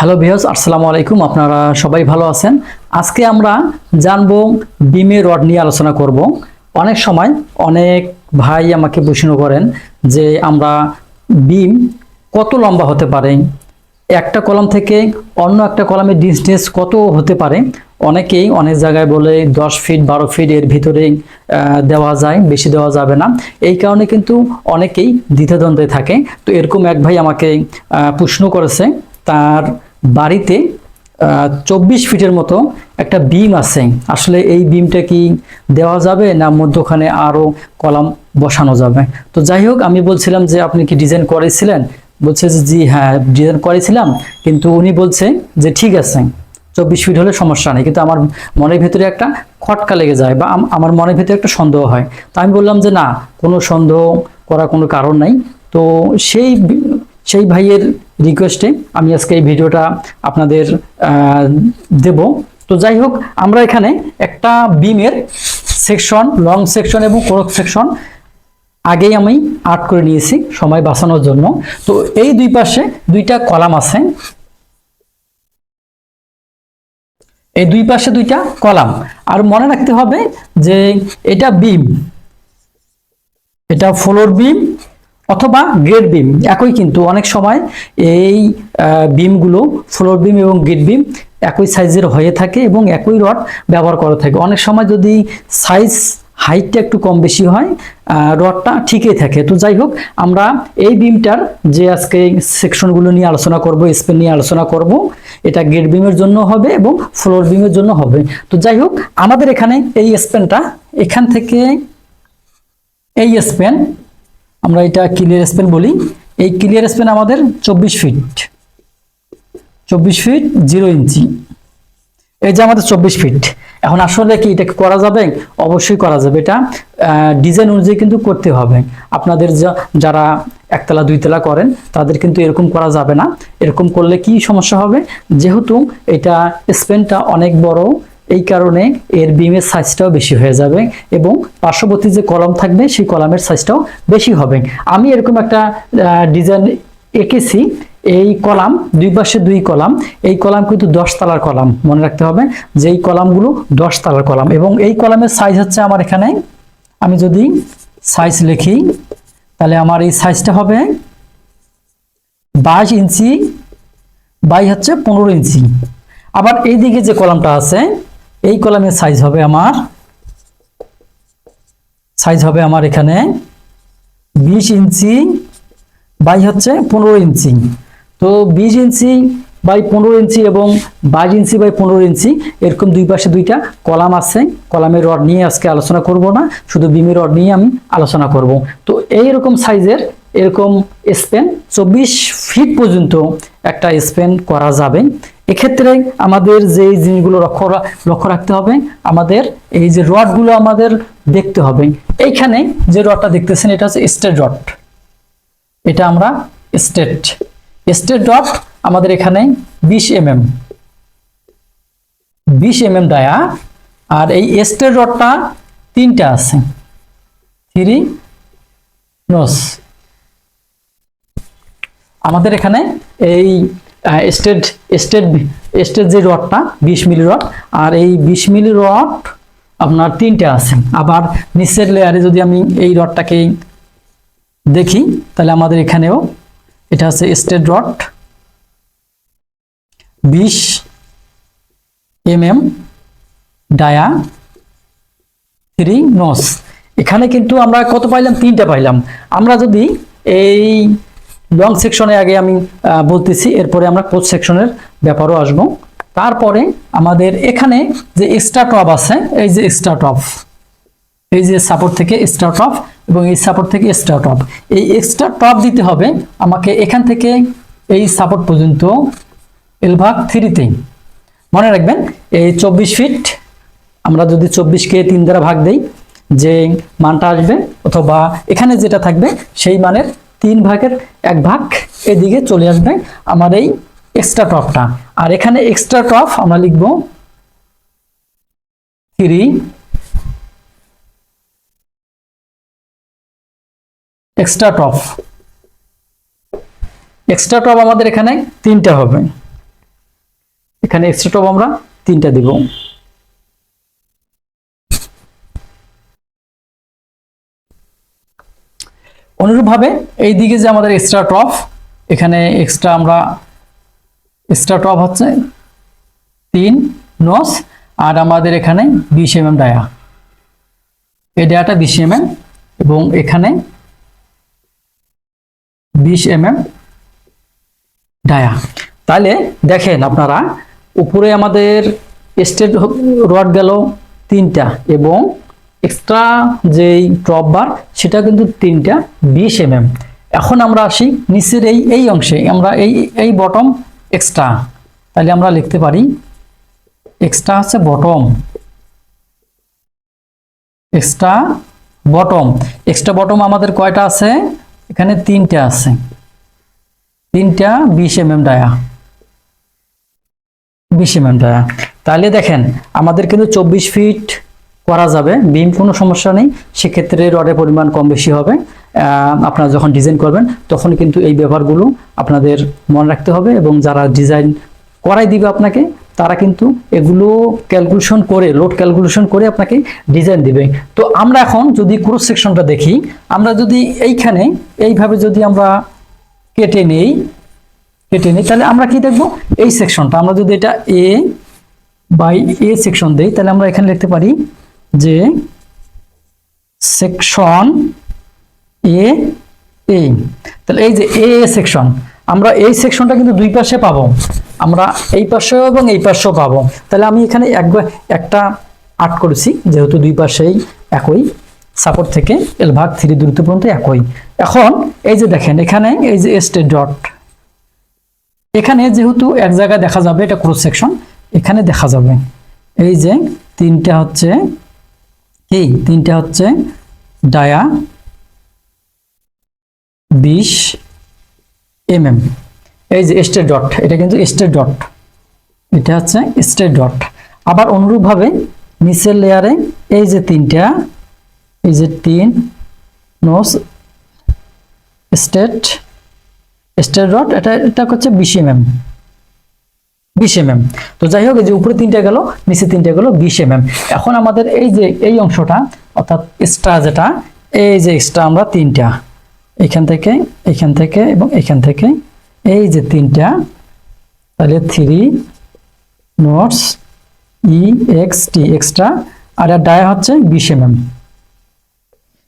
Hello viewers আসসালামু আলাইকুম। আপনারা সবাই ভালো আছেন? আজকে আমরা জানব বিমের রড নিয়ে আলোচনা করব। অনেক সময় অনেক ভাই আমাকে প্রশ্ন করেন যে আমরা বিম কত লম্বা হতে পারে? একটা কলম থেকে অন্য একটা কলমের ডিস্টেন্স কত হতে পারে? অনেকেই অনেক জায়গায় বলে দশ ফিট বারো ফিট এর ভিতরে দেওয়া যায়, বেশি দেওয়া যাবে না। এই কারণে কিন্তু অনেকেই দ্বিধাদ্বন্দ্বে থাকে। তো এরকম এক ভাই আমাকে প্রশ্ন করেছে। তার বাড়িতে চব্বিশ ফিটের মতো একটা বিম আছে। আসলে এই বিমটা কি দেওয়া যাবে না মধ্যখানে আরও কলাম বসানো যাবে? তো যাই হোক, আমি বলছিলাম যে আপনি কি ডিজাইন করেছিলেন? বলছে যে জি হ্যাঁ ডিজাইন করেছিলাম, কিন্তু উনি বলছে যে ঠিক আছে, চব্বিশ ফিট হলে সমস্যা নেই। কিন্তু আমার মনের ভিতরে একটা খটকা লেগে যায় বা আম- আমার মনের ভিতরে একটা সন্দেহ হয়। তো আমি বললাম যে না, কোনো সন্দেহ করার কোনো কারণ নাই। তো সেই সেই ভাইয়ের রিকোয়েস্টে আমি আজকে এই ভিডিওটা আপনাদের দেব। তো যাই হোক, আমরা এখানে একটা বিমের সেকশন লং সেকশন এবং কোরক সেকশন আগেই আমি আর্ট করে নিয়েছি সময় বাঁচানোর জন্য। তো এই দুই পাশে দুইটা কলাম আছে। এই দুই পাশে দুইটা কলাম। আর মনে রাখতে হবে যে এটা বিম, এটা ফ্লোর বিম অথবা গ্রেড বিম একই কিন্তু অনেক সময় এই বিমগুলো ফ্লোর বিম এবং গ্রেড বিম একই সাইজের হয়ে থাকে এবং একই রড ব্যবহার করা থাকে। অনেক সময় যদি সাইজ হাইটটা একটু কম বেশি হয় রডটা ঠিকই থাকে। তো যাই হোক, আমরা এই বিমটার যে আজকে সেকশনগুলো নিয়ে আলোচনা করব স্পেন নিয়ে আলোচনা করব, এটা গেট বিমের জন্য হবে এবং ফ্লোর বিমের জন্য হবে। তো যাই হোক, আমাদের এখানে এই স্পেনটা এখান থেকে এই স্পেন আমরা এটা ক্লিয়ার স্পেন বলি। এই ক্লিয়ার স্পেন আমাদের চব্বিশ ফিট চব্বিশ ফিট জিরো ইঞ্চি এই যে আমাদের চব্বিশ ফিট এখন আসলে কি এটা করা যাবে? অবশ্যই করা যাবে। এটা ডিজাইন অনুযায়ী কিন্তু করতে হবে। আপনাদের যারা একতলা, দুইতলা করেন, তাদের কিন্তু এরকম করা যাবে না। এরকম করলে কি সমস্যা হবে? যেহেতু এটা স্পেনটা অনেক বড় এই কারণে এর বিমের সাইজটাও বেশি হয়ে যাবে এবং পার্শ্ববর্তী যে কলম থাকবে, সেই কলামের সাইজটাও বেশি হবে। আমি এরকম একটা ডিজাইন এঁকেছি। এই কলাম, দুই পাশে দুই কলাম। এই কলাম কিন্তু দশ তালার কলাম, মনে রাখতে হবে যে এই কলামগুলো দশ তালার কলাম এবং এই কলামের সাইজ হচ্ছে আমার এখানে, আমি যদি সাইজ লিখি, তাহলে আমার এই সাইজটা হবে বাইশ ইঞ্চি, বাই হচ্ছে পনেরো ইঞ্চি। আবার এইদিকে যে কলামটা আছে এই কলামের সাইজ হবে আমার সাইজ হবে আমার এখানে বিশ ইঞ্চি বাই হচ্ছে পনেরো ইঞ্চি। তো বিশ ইঞ্চি বাই পনেরো ইঞ্চি এবং বাইশ ইঞ্চি বাই পনেরো ইঞ্চি, এরকম দুই পাশে দুইটা কলাম আছে। কলামের রড নিয়ে আজকে আলোচনা করব না, শুধু বিমের রড নিয়ে আমি আলোচনা করব। তো এই রকম সাইজের এরকম স্পেন চব্বিশ ফিট পর্যন্ত একটা স্পেন করা যাবে। এক্ষেত্রে আমাদের যে জিনিসগুলো লক্ষ্য লক্ষ্য রাখতে হবে, আমাদের এই যে রডগুলো আমাদের দেখতে হবে। এইখানে যে রডটা দেখতেছেন, এটা হচ্ছে স্টেট রড। এটা আমরা স্টেট স্টেট ডট আমাদের এখানে বিশ এম এম বিশ এম এম ডায়া, আর এই স্টেট রডটা তিনটা আছে। Three nos. আমাদের এখানে এই স্টেট স্টেট স্টেট যে রডটা বিশ মিলি রড আর এই বিশ মিলি রড আপনার তিনটে আছে। আবার নিচের লেয়ারে যদি আমি এই রডটাকে দেখি, তাহলে আমাদের এখানেও এটা হচ্ছে স্টেট রড বিশ M M dia three nos এখানে কিন্তু আমরা কত পাইলাম? তিনটা পাইলাম। আমরা যদি এই লং সেকশনে আগে আমি বলতেছি, এরপরে আমরা কোচ সেকশনের ব্যাপারও আসব। তারপরে আমাদের এখানে যে এক্সট্রা টপ আছে, এই যে এক্সট্রা টপ এই যে সাপোর্ট থেকে স্টার্ট অফ এবং এই সাপোর্ট থেকে স্টার্ট অফ এই এক্সট্রা টপ দিতে হবে আমাকে এখান থেকে এই সাপোর্ট পর্যন্ত এলভাগ থ্রিতে মনে রাখবেন, এই চব্বিশ ফিট আমরা যদি চব্বিশকে তিন দ্বারা ভাগ দেই, যে মানটা আসবে, অথবা এখানে যেটা থাকবে, সেই মানের তিন ভাগের এক ভাগ এদিকে চলে আসবে আমার এই এক্সট্রা টপটা। আর এখানে এক্সট্রা টপ আমরা লিখব three extra top. Extra top আমাদের এখানে তিনটা হবে। এখানে এক্সট্রা টপ আমরা তিনটা দিব। অনুরূপভাবে এই দিকে যে আমাদের এক্সট্রা টপ এখানে এক্সট্রা আমরা এক্সট্রা টপ হচ্ছে তিন নস আর আমাদের এখানে বিশ এম এম ডায়া এই ডায়াটা বিশ এম এম এবং এখানে বিশ এম এম ডায়া তাহলে দেখেন আপনারা, উপরে আমাদের স্টেট রড গেল তিনটা এবং এক্সট্রা যেই ড্রপ বার সেটা কিন্তু তিনটা বিশ এম এম এখন আমরা আসি নিচের এই এই অংশে। আমরা এই এই বটম এক্সট্রা তাহলে আমরা লিখতে পারি এক্সট্রা হচ্ছে bottom extra bottom extra bottom আমাদের কয়টা আছে? এখানে তিনটা আছে। তিনটা বিশ এম এম ডায়া। বিশ এম এম ডায়া। তাহলে দেখেন, আমাদের কিন্তু চব্বিশ ফিট করা যাবে। বিম কোনো সমস্যা নেই। সেক্ষেত্রে রডের পরিমাণ কম বেশি হবে। আপনারা যখন ডিজাইন করবেন, তখন কিন্তু এই ব্যাপারগুলো আপনাদের মনে রাখতে হবে এবং যারা ডিজাইন করাই দিবে আপনাকে, তারা কিন্তু এগুলো ক্যালকুলেশন করে লোড ক্যালকুলেশন করে আপনাকে ডিজাইন দিবে। তো আমরা এখন যদি ক্রস সেকশনটা দেখি, আমরা যদি এইখানে, এইভাবে যদি আমরা কেটে নেই কেটে নেই, তাহলে আমরা কি দেখব? এই সেকশনটা আমরা যদি এটা এ বাই এ সেকশন দেই, তাহলে আমরা এখানে লিখতে পারি যে সেকশন এ এ। তাহলে এই যে এ সেকশন, আমরা এই সেকশনটা কিন্তু দুই পাশে পাবো। আমরা এই পাশেও এবং এই পাশেও পাবো। তাহলে আমি এখানে একবার একটা আট করেছি, যেহেতু দুই পাশেই একই সাপোর্ট থেকে এল ভাগ থ্রি দূরত্ব পর্যন্ত একই। এখন এই যে দেখেন, এখানে এই যে স্টেট ডট এখানে যেহেতু এক জায়গায় দেখা যাবে, এটা ক্রস সেকশন এখানে দেখা যাবে। এই যে তিনটা হচ্ছে কি তিনটা হচ্ছে ডায়া বিশ এম এম এই যে স্টেট ডট, এটা কিন্তু স্টেট ডট। এটা হচ্ছে স্টেট ডট। আবার অনুরূপভাবে নিচের লেয়ারে এই যে তিনটা, এই যে তিন, নোস, স্টেট স্টেট ডট, এটা এটা হচ্ছে বিশ এম এম বিশ এম এম তো যাই হোক যে উপরে তিনটা গেল, নিচে তিনটা গেল বিশ এম এম এখন আমাদের এই যে, এই অংশটা, অর্থাৎ এক্সট্রা যেটা, এই যে এক্সট্রা আমরা তিনটা। এখান থেকে এখান থেকে এবং এখান থেকে এই যে তিনটা, তাহলে three notes E X T extra আর ডায়া হচ্ছে বিশ এম এম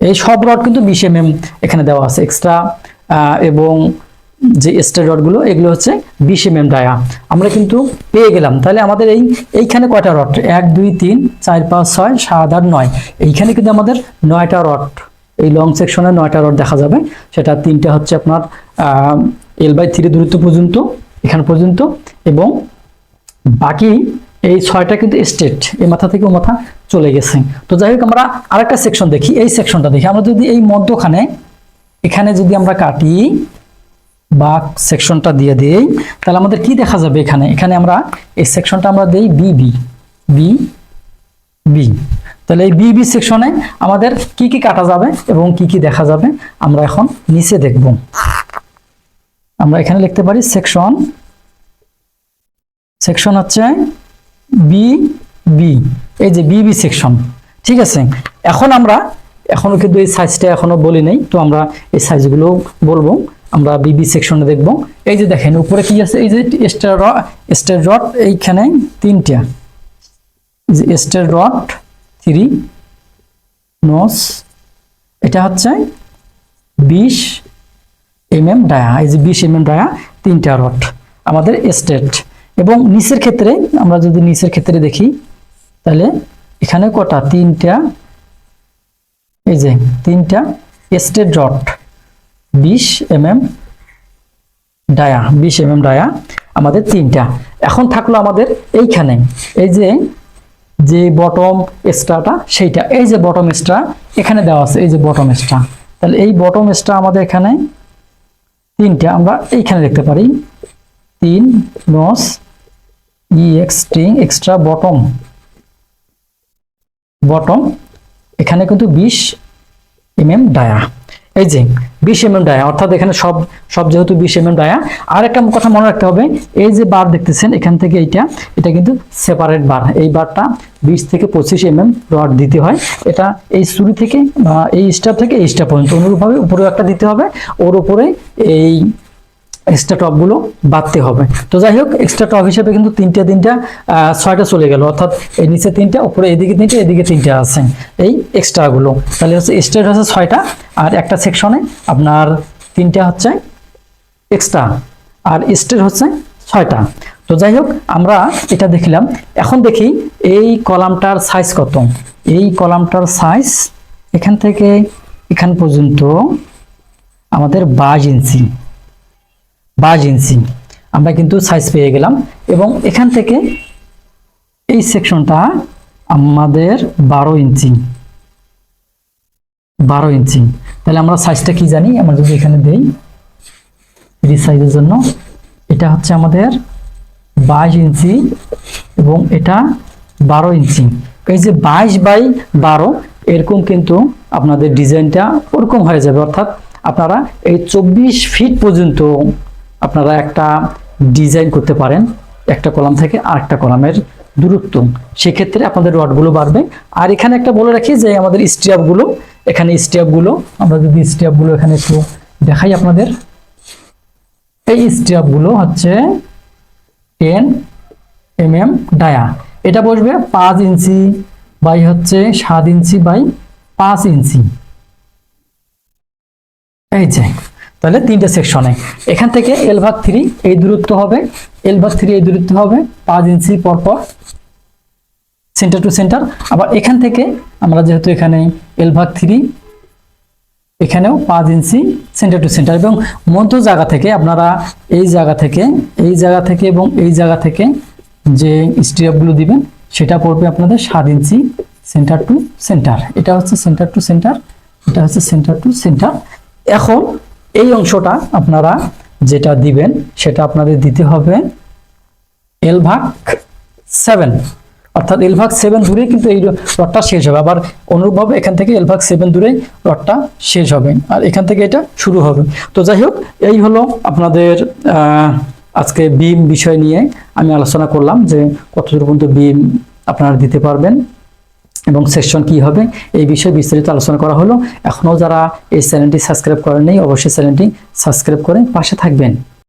এই সব রড কিন্তু বিশ এম এম এখানে দেওয়া আছে। এক্সট্রা এবং যে স্টার রডগুলো এগুলো হচ্ছে বিশ এম এম ডায়া। আমরা কিন্তু পেয়ে গেলাম। তাহলে আমাদের এই, এইখানে কয়টা রড এক, দুই, তিন, চার, পাঁচ, ছয়, সাত, আট, নয়। এইখানে কিন্তু আমাদের নয়টা রড এই লং সেকশনে নয়টা রড দেখা যাবে। সেটা তিনটা হচ্ছে আপনার এল বাই থ্রি দূরত্ব পর্যন্ত, এখান পর্যন্ত, এবং বাকি এই ছয়টা কিন্তু স্টেট এই মাথা থেকে ও মাথা চলে গেছে। তো যাই হোক, আমরা আরেকটা সেকশন দেখি। এই সেকশনটা দেখি। আমরা যদি এই মধ্যখানে, এখানে যদি আমরা কাটি বা সেকশনটা দিয়ে দিই। তাহলে আমাদের কি দেখা যাবে এখানে? এখানে আমরা এই সেকশনটা আমরা দেই বি বি বি তাহলে এই বি বি সেকশনে আমাদের কি কি কাটা যাবে এবং কি কি দেখা যাবে আমরা এখন নিচে দেখব। আমরা এখানে লিখতে পারি সেকশন সেকশন হচ্ছে বি বি এই যে বি বি সেকশন। ঠিক আছে? এখন আমরা, এখনও কিন্তু এই সাইজটা এখনও বলি নাই, তো আমরা এই সাইজগুলো বলব। আমরা বিবি সেকশনে দেখব। এই যে দেখেন, উপরে কি আছে? এই যে স্টার স্টার রড এইখানে তিনটা। স্টার রড থ্রি, নস, এটা হচ্ছে বিশ এম এম ডায়া। এই যে বিশ এম এম ডায়া, তিনটা রড, আমাদের স্টেট। এবং নিচের ক্ষেত্রে, আমরা যদি নিচের ক্ষেত্রে দেখি, তাহলে এখানে কটা? তিনটা, এই যে তিনটা স্টেট ডট বিশ এম এম ডায়া, বিশ এম এম ডায়া আমাদের তিনটা। এখন থাকল আমাদের এইখানে, এই যে যে বটম এক্সট্রাটা সেইটা। এই যে বটম এক্সট্রা এখানে দেওয়া আছে, এই যে বটম এক্সট্রা তাহলে এই বটম এক্সট্রা আমাদের এখানে তিনটা, আমরা এইখানে দেখতে পারি। তিন nos E, X, string, extra bottom bottom এখানে কিন্তু বিশ এম এম ডায়া। এই যে বিশ এম ডায়া, অর্থাৎ এখানে সব সব যেহেতু বিশ এম ডায়া আর একটা কথা মনে রাখতে হবে, এই যে বার দেখতেছেন, এখান থেকে এইটা, এটা কিন্তু সেপারেট বার, এই বারটা বিশ থেকে পঁচিশ এম এম রড দিতে হয়, এটা এই শুরু থেকে এই স্টার থেকে এই স্টার পর্যন্ত, অনুরূপভাবে উপরেও একটা দিতে হবে, ওর উপরে এই এক্সট্রা টপগুলো বাড়তে হবে। তো যাই হোক এক্সট্রা টপ হিসেবে কিন্তু তিনটা তিনটা ছয়টা চলে গেল। অর্থাৎ এই নিচে তিনটা, উপরে এদিকে তিনটা এদিকে তিনটা আছে এই এক্সট্রাগুলো তাহলে হচ্ছে স্টেট হচ্ছে ছয়টা, আর একটা সেকশনে আপনার তিনটা হচ্ছে এক্সট্রা আর স্টেট হচ্ছে ছয়টা। তো যাই হোক আমরা এটা দেখলাম। এখন দেখি এই কলামটার সাইজ কত। এই কলামটার সাইজ এখান থেকে এখান পর্যন্ত আমাদের বাইশ ইঞ্চি। বাইশ ইঞ্চি। আমরা কিন্তু সাইজ পেয়ে গেলাম এবং এখান থেকে এই সেকশনটা আমাদের বারো ইঞ্চি। বারো ইঞ্চি। তাহলে আমরা সাইজটা কি জানি? আমরা যদি এখানে দেই ফ্রি সাইজের জন্য, এটা হচ্ছে আমাদের বাইশ ইঞ্চি এবং এটা বারো ইঞ্চি। এই যে বাইশ বাই বারো, এরকম কিন্তু আপনাদের ডিজাইনটা ওরকম হয়ে যাবে। অর্থাৎ আপনারা এই চব্বিশ ফিট পর্যন্ত আপনারা একটা ডিজাইন করতে পারেন, একটা কলাম থেকে আরেকটা কলামের দূরত্ব। সেক্ষেত্রে আপনাদের রডগুলো বাড়বে। আর এখানে একটা বলে রাখি যে, আমাদের স্টিয়াপগুলো এখানে স্টিয়াপগুলো আমরা যদি স্টিয়াপগুলো এখানে একটু দেখাই আপনাদের। এই স্টিয়াপগুলো হচ্ছে টেন এম এম ডায়া এটা বসবে পাঁচ ইঞ্চি বাই হচ্ছে সাত ইঞ্চি বাই পাঁচ ইঞ্চি। এই যে তাহলে তিনটে সেকশনে এখান থেকে এল ভাগ থ্রি এই দূরত্ব হবে এল ভাগ থ্রি এই দূরত্ব হবে, পাঁচ ইঞ্চি পর পর সেন্টার টু সেন্টার আবার এখান থেকে আমরা যেহেতু এখানে এল ভাগ থ্রি এখানেও পাঁচ ইঞ্চি সেন্টার টু সেন্টার এবং মধ্য জায়গা থেকে আপনারা এই জায়গা থেকে, এই জায়গা থেকে এবং এই জায়গা থেকে যে স্টিরাপগুলো দিবেন, সেটা পড়বে আপনাদের সাত ইঞ্চি সেন্টার টু সেন্টার এটা হচ্ছে সেন্টার টু সেন্টার এটা হচ্ছে সেন্টার টু সেন্টার এখন এই অংশটা আপনারা যেটা দিবেন, সেটা আপনাদের দিতে হবে এল ভাগ সেভেন অর্থাৎ এল ভাগ সেভেন দূরে কিন্তু এই রডটা শেষ হবে। আবার অনুরূপভাবে এখান থেকে এল ভাগ সেভেন দূরে রডটা শেষ হবে। আর এখান থেকে এটা শুরু হবে। তো যাই হোক, এই হলো আপনাদের আজকে বিম বিষয় নিয়ে আমি আলোচনা করলাম যে কতদূর পর্যন্ত বিম আপনারা দিতে পারবেন। এবং সেশন কি হবে? এই বিষয়ে বিস্তারিত আলোচনা করা হলো। এখনও যারা এই চ্যানেলটি সাবস্ক্রাইব করেন নেই অবশ্যই চ্যানেলটি সাবস্ক্রাইব করে পাশে থাকবেন।